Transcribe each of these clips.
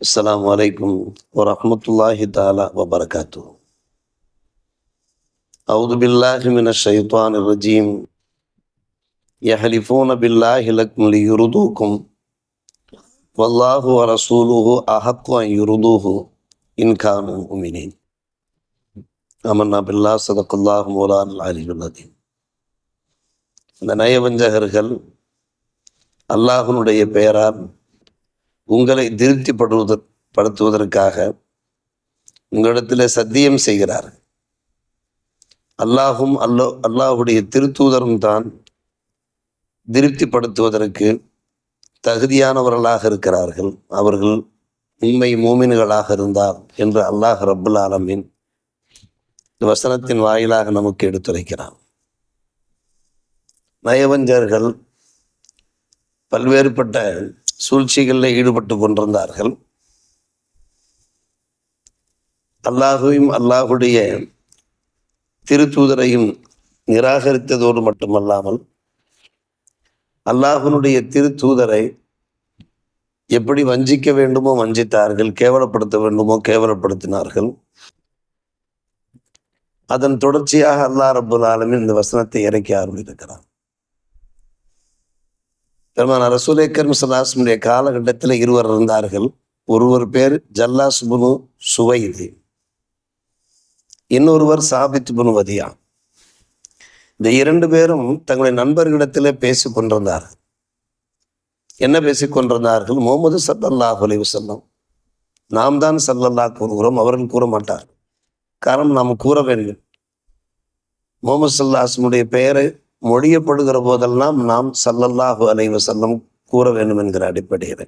السلام عليكم ورحمة الله تعالى وبركاته أعوذ بالله من الشيطان الرجيم يحلفون بالله لكم ليرضوكم والله ورسوله أحق أن يرضوه إن كانوا مؤمنين آمنا بالله صدق الله مولانا العلي العظيم இந்த நயவஞ்சகர்கள் அல்லாஹனுடைய பெயரால் உங்களை திருப்திப்படுவத படுத்துவதற்காக உங்களிடத்தில் சத்தியம் செய்கிறார். அல்லாஹும் அல்லோ அல்லாஹுடைய திருத்தூதரும் தான் திருப்திப்படுத்துவதற்கு தகுதியானவர்களாக இருக்கிறார்கள். அவர்கள் உண்மை மூமின்களாக இருந்தார் என்று அல்லாஹ் ரபுல் ஆலமின் வசனத்தின் வாயிலாக நமக்கு எடுத்துரைக்கிறான். நயவஞ்சர்கள் பல்வேறுபட்ட சூழ்ச்சிகளில் ஈடுபட்டு கொண்டிருந்தார்கள். அல்லாஹுவையும் அல்லாஹுடைய திருத்தூதரையும் நிராகரித்ததோடு மட்டுமல்லாமல் அல்லாஹனுடைய திருத்தூதரை எப்படி வஞ்சிக்க வேண்டுமோ வஞ்சித்தார்கள் கேவலப்படுத்த வேண்டுமோ கேவலப்படுத்தினார்கள். அதன் தொடர்ச்சியாக அல்லா ரபுல் ஆலமின் இந்த வசனத்தை இறக்கி ஆரம்பித்திருக்கிறார் பெருமான ரசூலை கர்மசலாசனுடைய காலகட்டத்தில் இருவர் இருந்தார்கள். ஒருவர் பேர் ஜல்லா புனு சுவைது. இன்னொருவர் சாபித் புனு வதியா. இந்த இரண்டு பேரும் தங்களுடைய நண்பர்களிடத்தில் பேசிக் கொண்டிருந்தார்கள். என்ன பேசிக் கொண்டிருந்தார்கள்? முகமது சல்லல்லாஹ் அலி வசல்லம் நாம் தான் சல்லல்லாஹ் கூறுகிறோம் அவர்கள் கூற மாட்டார் காரணம் நாம் கூற வேண்டும். முகமது சல்லாஹனுடைய பெயரை மொழியப்படுகிற போதெல்லாம் நாம் சல்லல்லாஹு அலைவ செல்லம் கூற வேண்டும் என்கிற அடிப்படையில்.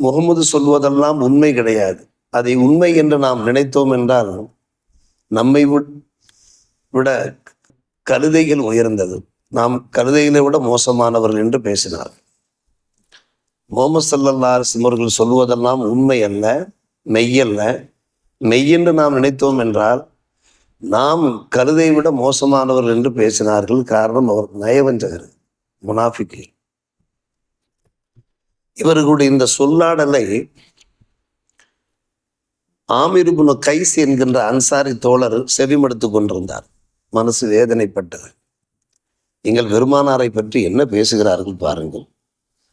முகமது சொல்வதெல்லாம் உண்மை கிடையாது. அதை உண்மை என்று நாம் நினைத்தோம் என்றால் நம்மை விட கழுதைகள் உயர்ந்தது. நாம் கழுதைகளை விட மோசமானவர்கள் என்று பேசினார். முகமது சல்லல்லா அவர்கள் சொல்வதெல்லாம் உண்மை அல்ல மெய்யல்ல மெய்யென்று நாம் நினைத்தோம் என்றால் நாம் கருதை விட மோசமானவர்கள் என்று பேசினார்கள் காரணம் அவர் நயவஞ்சகர் முனாஃபிக்கு இவர்களுடைய இந்த சொல்லாடலை ஆமிருபுன கைஸ் என்கின்ற அன்சாரி தோழர் செவிமடுத்து கொண்டிருந்தார். மனசு வேதனைப்பட்டது. எங்கள் பெருமானாரை பற்றி என்ன பேசுகிறார்கள் பாருங்கள்.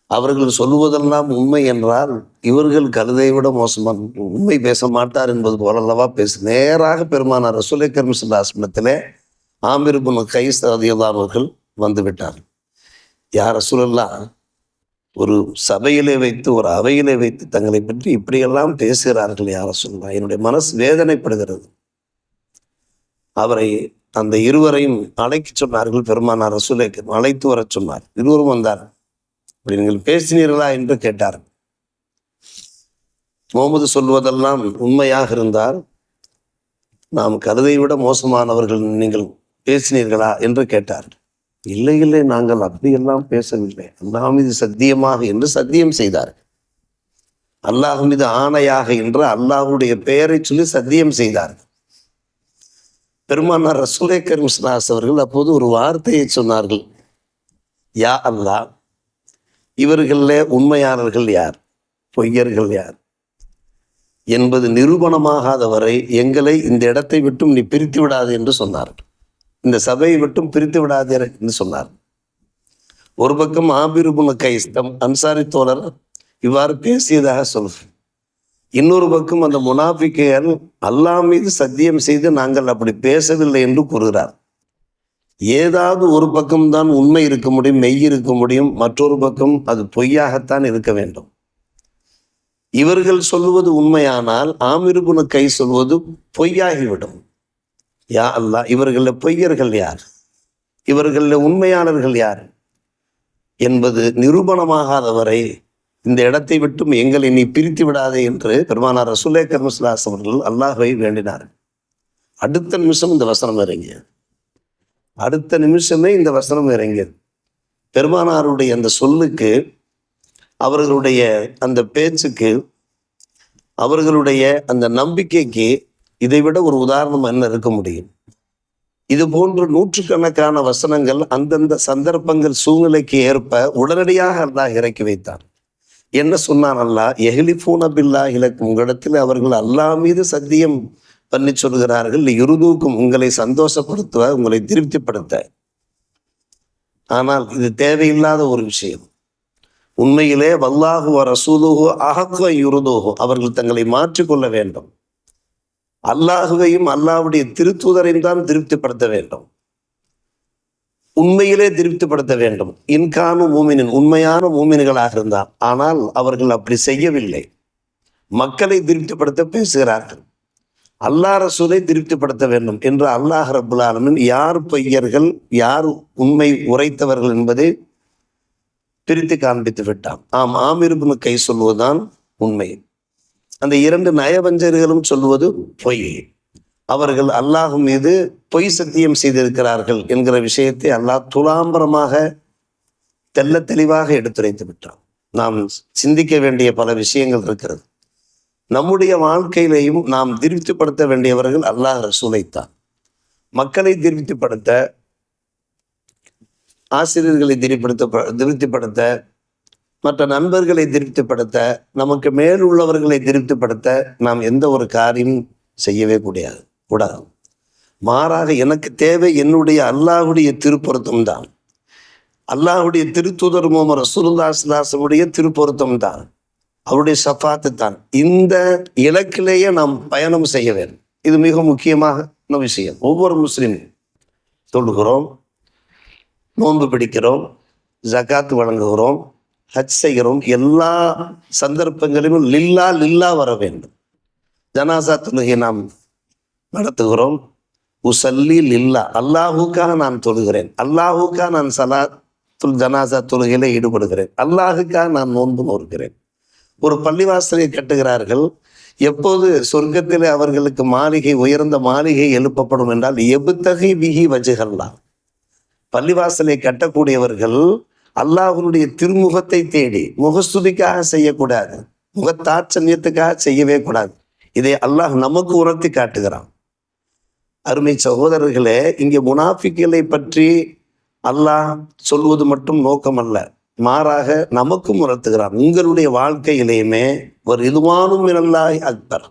அவர்கள் சொல்லுவதெல்லாம் உண்மை என்றால் இவர்கள் கழுதை விட மோசமாக உண்மை பேச மாட்டார் என்பது போலல்லவா பேசு நேராக பெருமானார் ரசூலை கர்மசுல்லாஸ்மனத்திலே ஆமிர்புன் கைஸ் அவர்கள் வந்து விட்டார் யார் ரசூலல்லா ஒரு சபையிலே வைத்து ஒரு அவையிலே வைத்து தங்களை பற்றி இப்படியெல்லாம் பேசுகிறார்கள் யார் ரசூல்லா என்னுடைய மனசு வேதனைப்படுகிறது. அவரை அந்த இருவரையும் அழைக்க சொன்னார்கள் பெருமானார் ரசூலை அழைத்து வர சொன்னார். இருவரும் வந்தார் அப்படி நீங்கள் பேசினீர்களா என்று கேட்டார். முகமது சொல்வதெல்லாம் உண்மையாக இருந்தால் நாம் கருதை விட மோசமானவர்கள் நீங்கள் பேசினீர்களா என்று கேட்டார். இல்லை இல்லை நாங்கள் அப்படியெல்லாம் பேசவில்லை. அல்லாஹ் மீது சத்தியமாக என்று சத்தியம் செய்தார். அல்லாஹ் மீது ஆணையாக என்று அல்லாஹுடைய பெயரை சொல்லி சத்தியம் செய்தார். பெருமானார் ரசூலே கரிம்ஸ்லாஸ் அவர்கள் அப்போது ஒரு வார்த்தையை சொன்னார்கள். யா அல்லாஹ் இவர்களில் உண்மையாளர்கள் யார்? பொய்யர்கள் யார்? என்பது நிரூபணமாகாத வரை எங்களை இந்த இடத்தை விட்டும் நீ பிரித்து விடாது என்று சொன்னார். இந்த சபையை விட்டும் பிரித்து விடாதே என்று சொன்னார். ஒரு பக்கம் ஆபிருபுன கைஸ்தம் அன்சாரி தோழர் இவ்வாறு பேசியதாக சொல்கிறேன் இன்னொரு பக்கம் அந்த முனாஃபிக்கையர் அல்லா மீது சத்தியம் செய்து நாங்கள் அப்படி பேசவில்லை என்று கூறுகிறார். ஏதாவது ஒரு பக்கம்தான் உண்மை இருக்க முடியும் மெய் இருக்க முடியும். மற்றொரு பக்கம் அது பொய்யாகத்தான் இருக்க வேண்டும். இவர்கள் சொல்லுவது உண்மையானால் ஆமிருபுனு கை சொல்வது பொய்யாகிவிடும். யா அல்லா இவர்களில் பொய்யர்கள் யார்? இவர்களில் உண்மையாளர்கள் யார்? என்பது நிரூபணமாகாத வரை இந்த இடத்தை விட்டும் எங்களை நீ பிரித்து விடாதே என்று பெருமானார் ரசுலே கர்மஸ்லாஸ் அவர்கள் அல்லாஹை வேண்டினார் அடுத்த நிமிஷம் இந்த வசனம் இறங்கியது. அடுத்த நிமிஷமே இந்த வசனம் இறங்கியது. பெருமானாருடைய அந்த சொல்லுக்கு அவர்களுடைய அந்த பேச்சுக்கு அவர்களுடைய அந்த நம்பிக்கைக்கு இதை விட ஒரு உதாரணம் என்ன இருக்க முடியும்? இது போன்று நூற்றுக்கணக்கான வசனங்கள் அந்தந்த சந்தர்ப்பங்கள் சூழ்நிலைக்கு ஏற்ப உடனடியாக அல்லாஹ் இறக்கி வைத்தான். என்ன சொன்னான் அல்லாஹ்? எஹிலிபூன் அபில்லா இலக்கும் உங்களிடத்தில் அவர்கள் அல்லா மீது சத்தியம் பண்ணி சொல்கிறார்கள் இருதூக்கும் உங்களை சந்தோஷப்படுத்துவ உங்களை திருப்திப்படுத்த. ஆனால் இது தேவையில்லாத ஒரு விஷயம். உண்மையிலே வல்லாகுவ ரசூலுஹு அகக்குவ யுருதோகோ அவர்கள் தங்களை மாற்றிக்கொள்ள வேண்டும். அல்லாஹுவையும் அல்லாஹ்வுடைய திருத்தூதரையும் தான் திருப்திப்படுத்த வேண்டும். உண்மையிலே திருப்திப்படுத்த வேண்டும். இன்கானும் மூமினின் உண்மையான மூமின்களாக இருந்தார் ஆனால் அவர்கள் அப்படி செய்யவில்லை. மக்களை திருப்திப்படுத்த பேசுகிறார்கள். அல்லாஹ் ரசூலை திருப்திப்படுத்த வேண்டும் என்று அல்லாஹ் ரபுல் ஆலமின் யார் பொய்யர்கள் யார் உண்மை உரைத்தவர்கள் என்பதை பிரித்து காண்பித்து விட்டான். ஆம் ஆமிருபுனு கை சொல்வதுதான் உண்மை. அந்த இரண்டு நயவஞ்சர்களும் சொல்வது பொய். அவர்கள் அல்லாஹ் மீது பொய் சத்தியம் செய்திருக்கிறார்கள் என்கிற விஷயத்தை அல்லாஹ் துலாம்பரமாக தெல்ல தெளிவாக எடுத்துரைத்து விட்டான். நாம் சிந்திக்க வேண்டிய பல விஷயங்கள் இருக்கிறது. நம்முடைய வாழ்க்கையிலையும் நாம் திருப்திப்படுத்த வேண்டியவர்கள் அல்லாஹ் ரசூலைத்தான் மக்களை திருப்திப்படுத்த ஆசிரியர்களை திருப்திப்படுத்த திருப்திப்படுத்த மற்ற நண்பர்களை திருப்திப்படுத்த நமக்கு மேல் உள்ளவர்களை திருப்திப்படுத்த நாம் எந்த ஒரு காரியம் செய்யவே கூடாது கூடாது. மாறாக எனக்கு தேவை என்னுடைய அல்லாஹுடைய திருப்பொருத்தம் தான். அல்லாஹுடைய திருத்துதர் முகமது ரசூலுல்லாஸ்லாசமுடைய திருப்பொருத்தம் தான். அவருடைய சஃபாத்து தான். இந்த இலக்கிலேயே நாம் பயணம் செய்ய வேண்டும். இது மிக முக்கியமான விஷயம். ஒவ்வொரு முஸ்லீம் தொழுகிறோம் நோன்பு பிடிக்கிறோம் ஜக்காத்து வழங்குகிறோம் ஹஜ் செய்கிறோம். எல்லா சந்தர்ப்பங்களிலும் லில்லா லில்லா வர வேண்டும். ஜனாசா தொழுகை நாம் நடத்துகிறோம். உசல்லி லில்லா. அல்லாஹுக்காக நான் தொழுகிறேன். அல்லாஹுக்காக நான் சலா துல் ஜனாசா தொழுகையில ஈடுபடுகிறேன். அல்லாஹுக்காக நான் நோன்பு நோறுகிறேன். ஒரு பள்ளிவாசலை கட்டுகிறார்கள் எப்போது சொர்க்கத்தில் அவர்களுக்கு மாளிகை உயர்ந்த மாளிகை எழுப்பப்படும் என்றால் எபுத்தகை விகி வஜுகல்லா பள்ளிவாசலை கட்டக்கூடியவர்கள் அல்லாஹனுடைய திருமுகத்தை தேடி முகஸ்துதிக்காக செய்யக்கூடாது முகத்தாச்சன்யத்துக்காக செய்யவே கூடாது. இதை அல்லாஹ் நமக்கு உணர்த்தி காட்டுகிறான். அருமை சகோதரர்களே இங்கே முனாஃபிக்களை பற்றி அல்லாஹ் சொல்வது மட்டும் நோக்கம் அல்ல மாறாக நமக்கும் உணர்த்துகிறார். உங்களுடைய வாழ்க்கையிலேயுமே ஒரு இதுவானும் மினல்லாய் அக்பர்.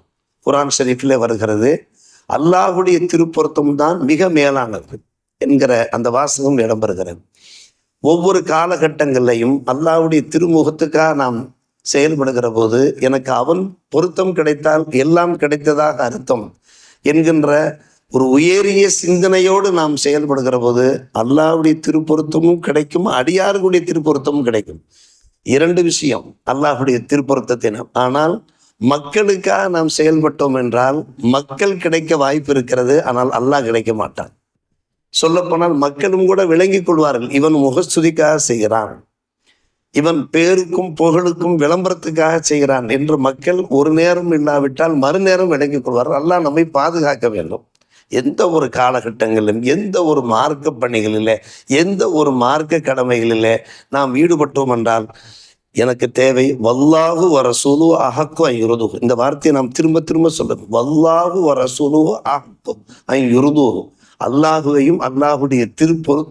குரான் ஷெரீஃபில் வருகிறது. அல்லாஹுடைய திருப்பொருத்தம் தான் மிக மேலானது என்கிற அந்த வாசகம் இடம்பெறுகிறது. ஒவ்வொரு காலகட்டங்களையும் அல்லாஹுடைய திருமுகத்துக்காக நாம் செயல்படுகிற போது எனக்கு அவன் பொருத்தம் கிடைத்தால் எல்லாம் கிடைத்ததாக அர்த்தம் என்கின்ற ஒரு உயரிய சிந்தனையோடு நாம் செயல்படுகிற போது அல்லாவுடைய திருப்பொருத்தமும் கிடைக்கும் அடியார்களுடைய திருப்பொருத்தமும் கிடைக்கும். இரண்டு விஷயம் அல்லாஹுடைய திருப்பொருத்தத்தினம் ஆனால் மக்களுக்காக நாம் செயல்பட்டோம் என்றால் மக்கள் கிடைக்க வாய்ப்பு இருக்கிறது ஆனால் அல்லாஹ் கிடைக்க மாட்டான். சொல்லப்போனால் மக்களும் கூட விளங்கிக் கொள்வார்கள் இவன் முகஸ்துதிக்காக செய்கிறான். இவன் பேருக்கும் புகழுக்கும் விளம்பரத்துக்காக செய்கிறான் என்று மக்கள் ஒரு நேரம் இல்லாவிட்டால் மறுநேரம் விளங்கிக் கொள்வார்கள். அல்லாஹ் நம்மை பாதுகாக்க வேண்டும். எந்த ஒரு காலகட்டங்களிலும் எந்த ஒரு மார்க்க பணிகளில் எந்த ஒரு மார்க்க கடமைகளில் நாம் ஈடுபட்டோம் என்றால் எனக்கு தேவை வல்லாகு வரசூலு அஹக்கு ஐயுருது இந்த வார்த்தையை நாம் திரும்ப திரும்ப சொல்லணும் வல்லாகு வரசூலு அஹக்கு ஐயுருது அல்லாஹுவையும் அல்லாஹுடைய திருப்பொரு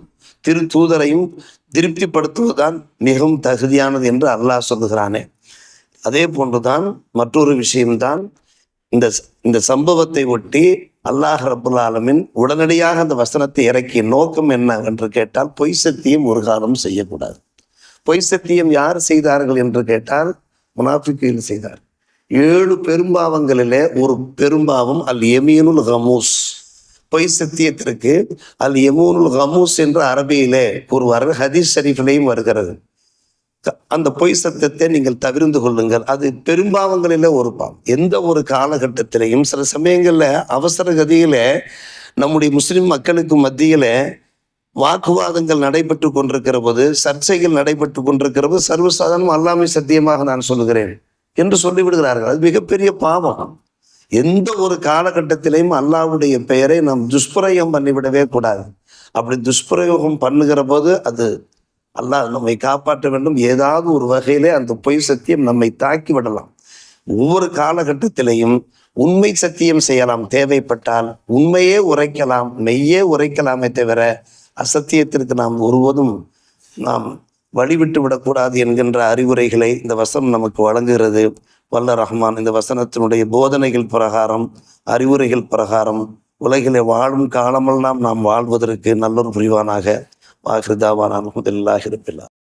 திரு தூதரையும் திருப்திப்படுத்துவதுதான் மிகவும் தகுதியானது என்று அல்லாஹ் சொல்லுகிறானே. அதே போன்றுதான் மற்றொரு விஷயம்தான் இந்த இந்த சம்பவத்தை ஒட்டி அல்லாஹ் ரபுல் ஆலமின் உடனடியாக அந்த வசனத்தை இறக்கிய நோக்கம் என்ன என்று கேட்டால் பொய் சத்தியம் ஒரு காலம் செய்யக்கூடாது. பொய் சத்தியம் யார் செய்தார்கள் என்று கேட்டால் முனாஃபிக்கில் செய்தார். ஏழு பெரும்பாவங்களிலே ஒரு பெரும்பாவம் அல் எமீனுல் ஹமூஸ் பொய் சத்தியத்திற்கு அல் எமூனுல் ஹமூஸ் என்று அரபியிலே கூறுவார்கள் ஹதீஸ் ஷரீஃபிலையும் வருகிறது. அந்த பொய் சத்தியத்தை நீங்கள் தவிர்ந்து கொள்ளுங்கள். அது பெரும்பாவங்களில் ஒரு பாவம். எந்த ஒரு காலகட்டத்திலையும் சில சமயங்களில் அவசர கதியில நம்முடைய முஸ்லிம் மக்களுக்கு மத்தியில வாக்குவாதங்கள் நடைபெற்று கொண்டிருக்கிற போது சர்ச்சைகள் நடைபெற்று கொண்டிருக்கிற போது சர்வசாதாரணம் அல்லாமை சத்தியமாக நான் சொல்லுகிறேன் என்று சொல்லிவிடுகிறார்கள். அது மிகப்பெரிய பாவம். எந்த ஒரு காலகட்டத்திலையும் அல்லாஹ்வுடைய பெயரை நாம் துஷ்பிரயோகம் பண்ணிவிடவே கூடாது. அப்படி துஷ்பிரயோகம் பண்ணுகிற போது அது அல்லாஹ் நம்மை காப்பாற்ற வேண்டும். ஏதாவது ஒரு வகையிலே அந்த பொய் சத்தியம் நம்மை தாக்கி விடலாம். ஒவ்வொரு காலகட்டத்திலையும் உண்மை சத்தியம் செய்யலாம். தேவைப்பட்டால் உண்மையே உரைக்கலாம். மெய்யே உரைக்கலாமே தவிர அசத்தியத்திற்கு நாம் ஒருவதும் நாம் வழிவிட்டு விடக்கூடாது என்கின்ற அறிவுரைகளை இந்த வசனம் நமக்கு வழங்குகிறது. வல்ல ரஹ்மான் இந்த வசனத்தினுடைய போதனைகள் பிரகாரம் அறிவுரைகள் பிரகாரம் உலகிலே வாழும் காலமெல்லாம் நாம் வாழ்வதற்கு நல்லொரு புரிவானாக. আলহামদুলিল্লাহ